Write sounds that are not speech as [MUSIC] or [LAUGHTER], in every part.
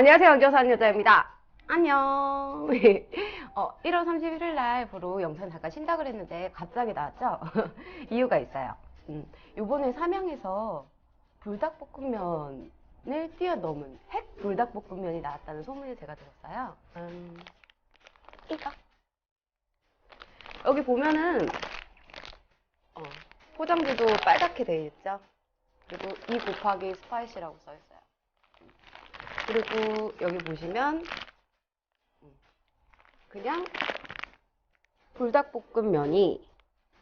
안녕하세요. 여기서 사는 여자입니다. 안녕. [LAUGHS] 어, 1월 31일 날 부로 영상 잠깐 쉰다 그랬는데 갑자기 나왔죠? [LAUGHS] 이유가 있어요. 음, 요번에 삼양에서 불닭볶음면을 뛰어넘은 핵 불닭볶음면이 나왔다는 소문을 제가 들었어요. 음, 이거. 여기 보면은 어, 포장지도 빨갛게 되어 있죠? 그리고 2 곱하기 스파이시라고 써 있어요. 그리고 여기 보시면 음, 그냥 불닭볶음면이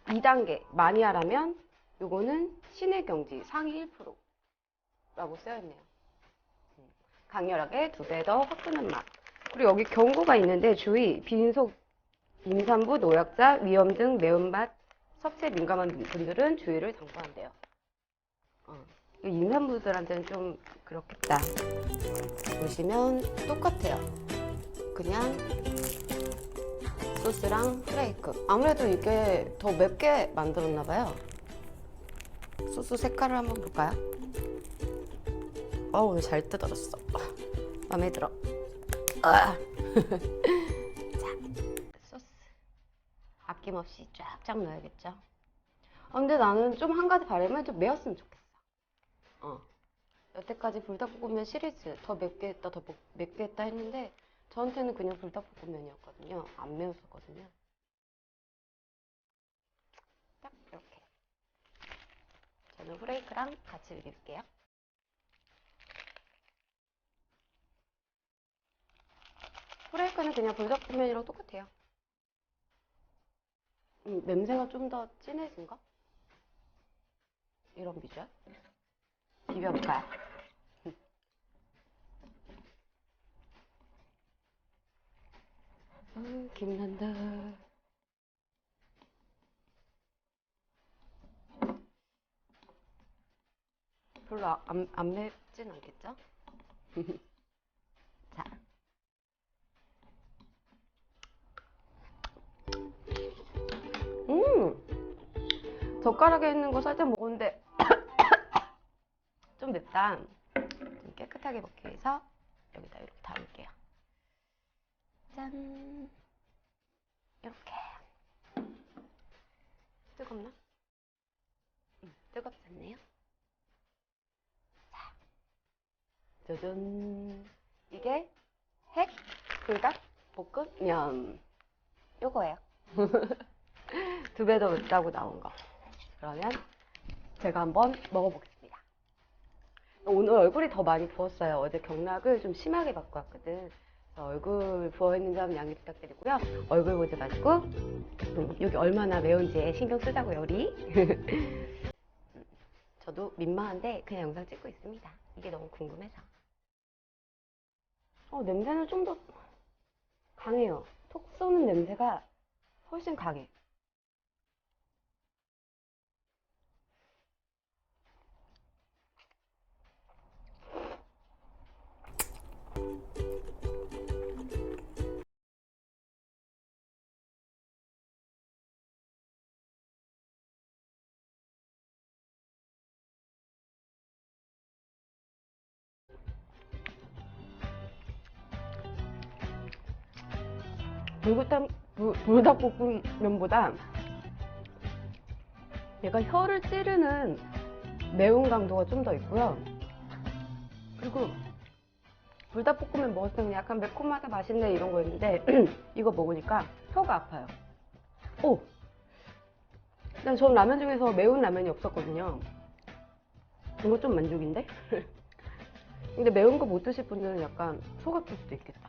2단계 마니아라면 요거는 신의 경지 상위 1%라고 쓰여있네요. 음, 강렬하게 두 배더 화끈한 맛. 그리고 여기 경고가 있는데 주의 빈속 임산부, 노약자, 위험증, 매운맛, 섭취에 민감한 분들은 주의를 당부한대요. 어, 이 임산부들한테는 좀 그렇겠다. 보시면 똑같아요. 그냥 소스랑 프레이크. 아무래도 이게 더 맵게 만들었나 봐요. 소스 색깔을 한번 볼까요? 어우, 잘 뜯어졌어. 마음에 들어. 아. [LAUGHS] 자, 소스. 아낌없이 쫙쫙 넣어야겠죠? 아, 근데 나는 좀 한 가지 바르면 좀 매웠으면 좋겠어. 어. 여태까지 불닭볶음면 시리즈 더 맵게 했다 더 맵게 했다 했는데 저한테는 그냥 불닭볶음면이었거든요 안 매웠었거든요 딱 이렇게 저는 후레이크랑 같이 비빌게요 후레이크는 그냥 불닭볶음면이랑 똑같아요 음, 냄새가 좀 더 진해진가? 이런 비주얼? 비벼볼까요? 음, 김난다. 별로 아- 안, 안 맵진 않겠죠? [LAUGHS] 자. 음! 젓가락에 있는 거 살짝 먹었는데 좀. 좀 깨끗하게 먹기 위해서 여기다 이렇게 담을게요. 짠. 이렇게. 뜨겁나? 음, 뜨겁지 않네요. 자. 짜잔. 이게 핵 불닭 볶음면. 요거예요. [LAUGHS] 두 배 더 맵다고 나온 거. 그러면 제가 한번 먹어보겠습니다. 오늘 얼굴이 더 많이 부었어요. 어제 경락을 좀 심하게 받고 왔거든. 그래서 얼굴 부어있는 점 양해 부탁드리고요. 얼굴 보지 마시고 음, 여기 얼마나 매운지 신경 쓰자고요, 우리. 음, [LAUGHS] 저도 민망한데 그냥 영상 찍고 있습니다. 이게 너무 궁금해서. 어, 냄새는 좀 더 강해요. 톡 쏘는 냄새가 훨씬 강해. 불닭, 불, 불닭볶음면보다 얘가 혀를 찌르는 매운 강도가 좀 더 있고요. 그리고 불닭볶음면 먹었을 때는 약간 매콤하다 맛있네 이런 거였는데 [CLEARS THROAT] 이거 먹으니까 혀가 아파요. 오! 난전 라면 중에서 매운 라면이 없었거든요. 이거 좀 만족인데? [LAUGHS] 근데 매운 거 못 드실 분들은 약간 속 아플 수도 있겠다.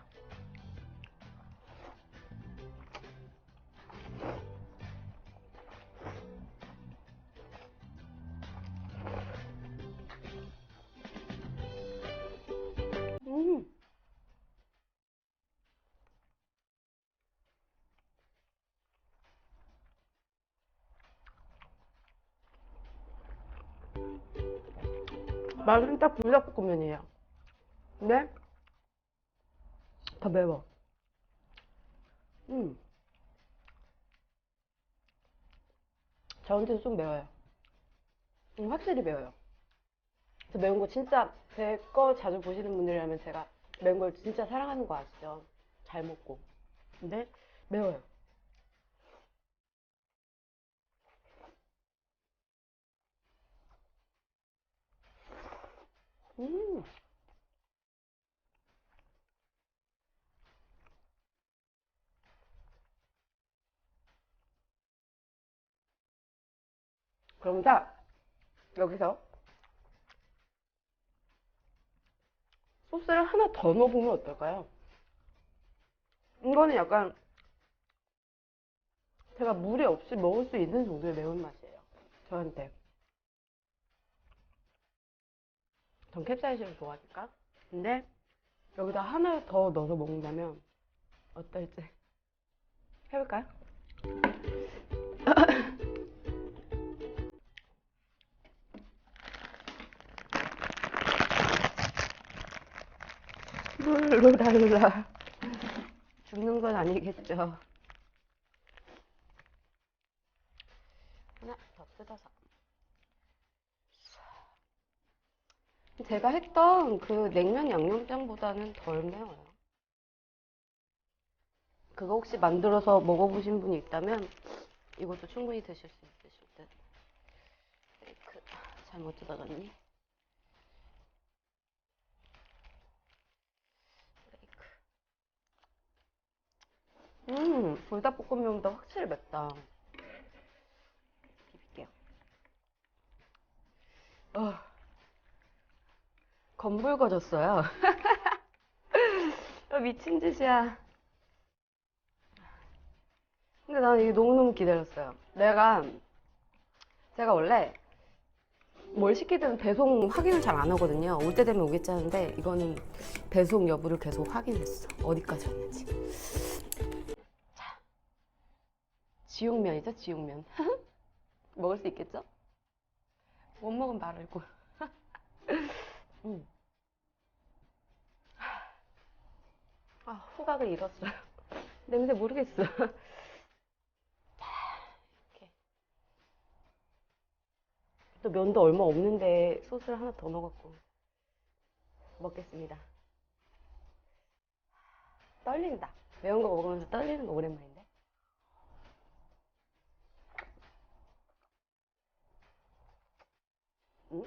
맛은 딱 불닭볶음면이에요. 근데 더 매워. 음. 저한테는 좀 매워요. 음, 확실히 매워요. 저 매운 거 진짜 제 거 자주 보시는 분들이라면 제가 매운 걸 진짜 사랑하는 거 아시죠? 잘 먹고. 근데 매워요. 음. 그럼 자, 여기서 소스를 하나 더 넣어보면 어떨까요? 이거는 약간 제가 무리 없이 먹을 수 있는 정도의 매운맛이에요. 저한테. 전 캡사이신을 좋아하니까. 근데 여기다 하나 더 넣어서 먹는다면 어떨지 해볼까요? [COUGHS] 룰루랄라 죽는 건 아니겠죠. 하나 더 뜯어서. 제가 했던 그 냉면 양념장보다는 덜 매워요. 그거 혹시 만들어서 먹어보신 분이 있다면 이것도 충분히 드실 수 있으실 듯. 그, 잘못 뜯어졌니? 음, 불닭볶음면보다 확실히 맵다. 비빌게요. 어, 검붉어졌어요. [LAUGHS] 어, 미친 짓이야. 근데 나는 이게 너무너무 기다렸어요. 내가, 제가 원래 뭘 시키든 배송 확인을 잘 안 하거든요. 올 때 되면 오겠지 하는데, 이거는 배송 여부를 계속 확인했어. 어디까지 왔는지. 지육면이죠, 지육면. [LAUGHS] 먹을 수 있겠죠? 못 먹으면 말알고. 음. 아, 후각을 잃었어요. [LAUGHS] 냄새 모르겠어. 이렇게. 또 면도 얼마 없는데 소스를 하나 더 넣어갖고 먹겠습니다. 떨린다. 매운 거 먹으면서 떨리는 거 오랜만인데. 응?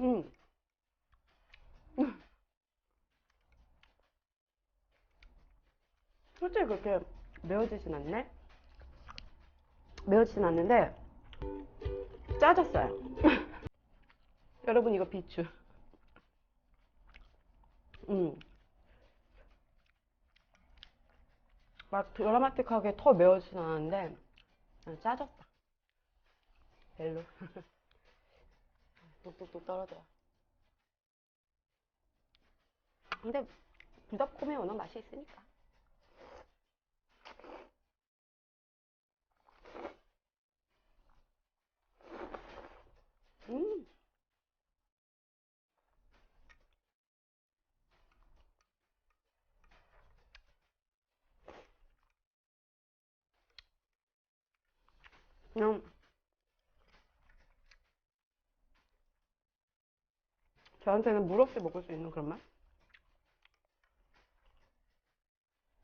음. 솔직히 그렇게 매워지진 않네? 매워지진 않는데, 짜졌어요. [LAUGHS] 여러분, 이거 비추. 음. 막 드라마틱하게 더 매워지진 않았는데, 짜졌다. 별로. [LAUGHS] 뚝뚝뚝 떨어져요. 근데 불닭볶음면 워낙 맛이 있으니까. 음. 그냥 저한테는 물 없이 먹을 수 있는 그런 맛?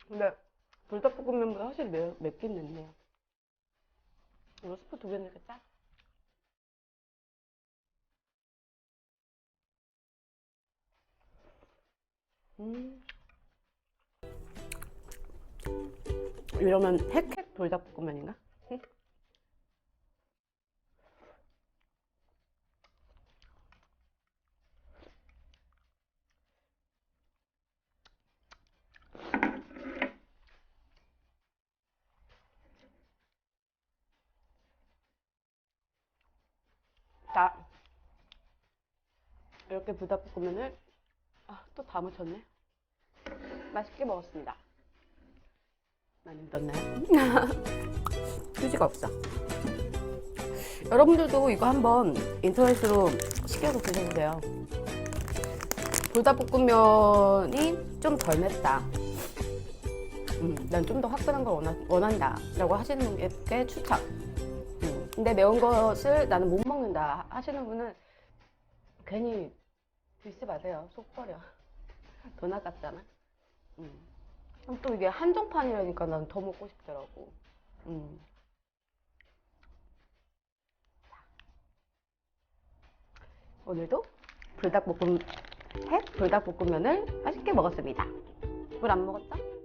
근데 불닭볶음면보다 확실히 매, 맵긴 맵네요. 이거 스프 두 개 넣으니까 짜? 음. 이러면 핵핵 불닭볶음면인가? 자, 이렇게 불닭볶음면을 아, 또 다 묻혔네. 맛있게 먹었습니다. 많이 묻었나요? [LAUGHS] 휴지가 없어. 여러분들도 이거 한번 인터넷으로 시켜서 드셔보세요. 불닭볶음면이 좀 덜 맵다. 음, 난 좀 더 화끈한 걸 원하, 원한다. 라고 하시는 분께 추천. 음, 근데 매운 것을 나는 못 먹는다 하시는 분은 괜히 드시 마세요. 속 버려. [LAUGHS] 돈 아깝잖아. 음. 또 이게 한정판이라니까 난 더 먹고 싶더라고. 음. 오늘도 불닭볶음 햇 불닭볶음면을 맛있게 먹었습니다. 물안 먹었죠?